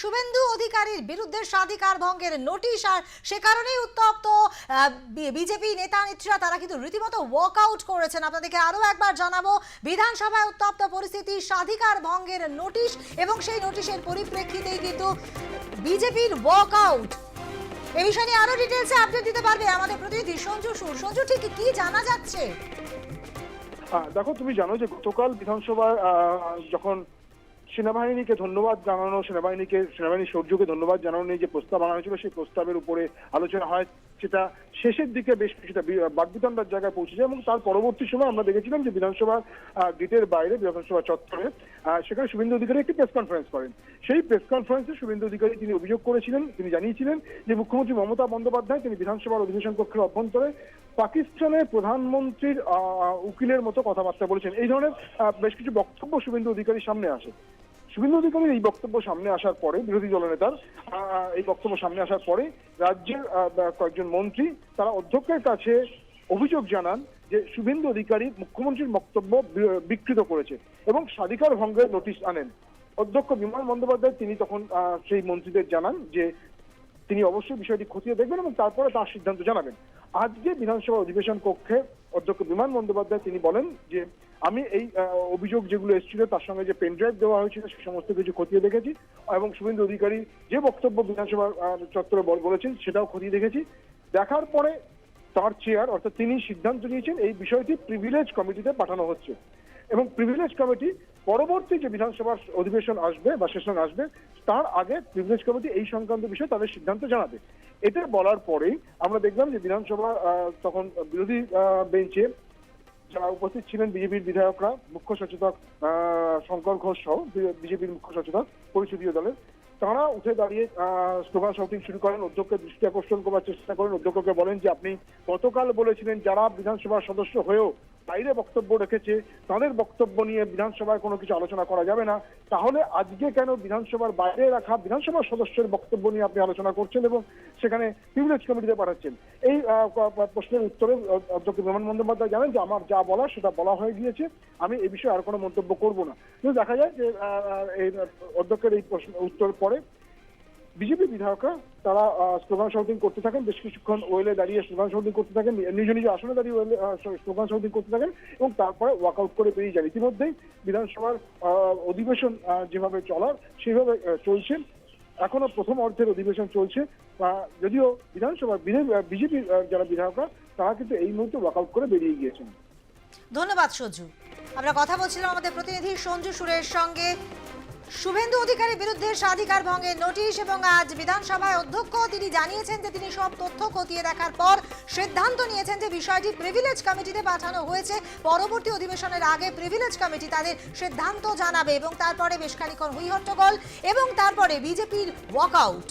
শুভেন্দু অধিকারীর বিরুদ্ধে স্বাধিকার ভঙ্গের নোটিশ, আর সে কারণেই উত্তপ্ত বিজেপি নেতা নেত্রীরা তারা কিন্তু রীতিমতো ওয়াকআউট করেছেন। আপনাদেরকে আরও একবার জানাব, বিধানসভায় উত্তপ্ত পরিস্থিতি, স্বাধিকার ভঙ্গের নোটিশ এবং সেই নোটিশের পরিপ্রেক্ষিতেই কিন্তু বিজেপির ওয়াকআউট এ বিষয়ে আরও ডিটেলসে আপডেট দিতে পারবে আমাদের প্রতিনিধি সঞ্জু সুর। সঞ্জু, ঠিক কি জানা যাচ্ছে? দেখো, তুমি জানো যে গতকাল বিধানসভায় যখন সেনাবাহিনীকে ধন্যবাদ জানানো, সেনাবাহিনীকে, সেনাবাহিনী সৌর্যকে ধন্যবাদ জানানো নিয়ে যে প্রস্তাব আনা হয়েছিল, সেই প্রস্তাবের উপরে আলোচনা হয়, সেটা শেষের দিকে বেশ কিছুটা বি- বাকবিতণ্ডার জায়গায় পৌঁছে যায় এবং তার পরবর্তী সময় আমরা দেখেছিলাম যে বিধানসভার গেটের বাইরে, বিধানসভা চত্বরে সেখানে শুভেন্দু অধিকারী একটি প্রেস কনফারেন্স করেন। সেই প্রেস কনফারেন্সে শুভেন্দু অধিকারী তিনি অভিযোগ করেছিলেন, তিনি জানিয়েছিলেন যে মুখ্যমন্ত্রী মমতা বন্দ্যোপাধ্যায় তিনি বিধানসভার অধিবেশন কক্ষের অভ্যন্তরে পাকিস্তানের প্রধানমন্ত্রীর উকিলের মতো কথাবার্তা বলেছেন। এই ধরনের বেশ কিছু বক্তব্য শুভেন্দু অধিকারীর সামনে আসে। শুভেন্দু অধিকারীর এই বক্তব্য সামনে আসার পরে, বিরোধী দলনেতার এই বক্তব্য সামনে আসার পরে রাজ্যের কয়েকজন মন্ত্রী তারা অধ্যক্ষের কাছে অভিযোগ জানান যে শুভেন্দু অধিকারী মুখ্যমন্ত্রীর বক্তব্য বিকৃত করেছে এবং স্বাধিকার ভঙ্গের নোটিশ আনেন। অধ্যক্ষ বিমান বন্দ্যোপাধ্যায় তিনি তখন সেই মন্ত্রীদের জানান যে তিনি অবশ্যই বিষয়টি খতিয়ে দেখবেন এবং তারপরে তার সিদ্ধান্ত জানাবেন। আজকে বিধানসভা অধিবেশন কক্ষে অধ্যক্ষ বিমান বন্দ্যোপাধ্যায় তিনি বলেন যে, আমি এই অভিযোগ যেগুলো এসেছিল, তার সঙ্গে যে পেন ড্রাইভ দেওয়া হয়েছিল, সে সমস্ত কিছু খতিয়ে দেখেছি এবং শুভেন্দু অধিকারী যে বক্তব্য বিধানসভা চত্বরে বল- বলেছেন, সেটাও খতিয়ে দেখেছি। দেখার পরে তার চেয়ার অর্থাৎ তিনি সিদ্ধান্ত নিয়েছেন, এই বিষয়টি প্রিভিলেজ কমিটিতে পাঠানো হচ্ছে। এবং প্রিভিলেজ কমিটি পরবর্তী যে বিধানসভার অধিবেশন আসবে বা সেশন আসবে, তার আগে প্রিভিলেজ কমিটি এই সংক্রান্ত বিষয়ে তাদের সিদ্ধান্ত জানাবে। এটা বলার পরেই আমরা দেখলাম যে বিধানসভা তখন বিরোধী বেঞ্চে যারা উপস্থিত ছিলেন বিজেপির বিধায়করা, মুখ্য সচেতক শঙ্কর ঘোষ সহ বিজেপির মুখ্য সচেতক, পরিষদীয় দলের, তারা উঠে দাঁড়িয়ে স্লোগান শাউটিং শুরু করেন অধ্যক্ষের দৃষ্টি আকর্ষণ করার চেষ্টা করেন। অধ্যক্ষকে বলেন যে আপনি গতকাল বলেছিলেন যারা বিধানসভার সদস্য হয়েও বাইরে বক্তব্য রেখেছে, তাদের বক্তব্য নিয়ে বিধানসভায় কোনো কিছু আলোচনা করা যাবে না। তাহলে আজকে কেন বিধানসভার বাইরে রাখা, বিধানসভার সদস্যের বক্তব্য নিয়ে আপনি আলোচনা করছেন এবং সেখানে প্রিভিলেজ কমিটিতে পাঠাচ্ছেন? এই প্রশ্নের উত্তরে অধ্যক্ষ বিমান বন্দ্যোপাধ্যায় জানেন যে আমার যা বলা সেটা বলা হয়ে গিয়েছে। আমি এই বিষয়ে আর কোনো মন্তব্য করব না। কিন্তু দেখা যায় যে এই অধ্যক্ষের এই প্রশ্ন উত্তর পরে বিজেপি বিধায়করা, তারা স্লোগান শাউটিং করতে থাকেন, বেশ কিছুক্ষণ ওয়েলে দাঁড়িয়ে স্লোগান শাউটিং করতে থাকেন, নিজ নিজ আসনে দাঁড়িয়ে ওয়েলে স্লোগান শাউটিং করতে থাকেন এবং তারপরে ওয়াকআউট করে বেরিয়ে যান। ইতিমধ্যেই বিধানসভার অধিবেশন যেভাবে চলার, সেভাবে চলছে। এখনও প্রথম অর্ধের অধিবেশন চলছে। যদিও বিধানসভার বিজেপির যারা বিধায়করা, তারা কিন্তু এই মুহূর্তে ওয়াকআউট করে বেরিয়ে গিয়েছেন। ধন্যবাদ সঞ্জু। আমরা কথা বলছিলাম আমাদের প্রতিনিধি সঞ্জু সুরের সঙ্গে। শুভেন্দু অধিকারীর বিরুদ্ধে স্বাধিকার ভঙ্গের নোটিশ এবং আজ বিধানসভায় অধ্যক্ষ, তিনি জানিয়েছেন যে তিনি সব তথ্য খতিয়ে দেখার পর সিদ্ধান্ত নিয়েছেন যে বিষয়টি প্রিভিলেজ কমিটিতে পাঠানো হয়েছে। পরবর্তী অধিবেশনের আগে প্রিভিলেজ কমিটি তাদের সিদ্ধান্ত জানাবে এবং তারপরে বেশ খানিক্ষণ হুই হট্টগোল এবং তারপরে বিজেপির ওয়াকআউট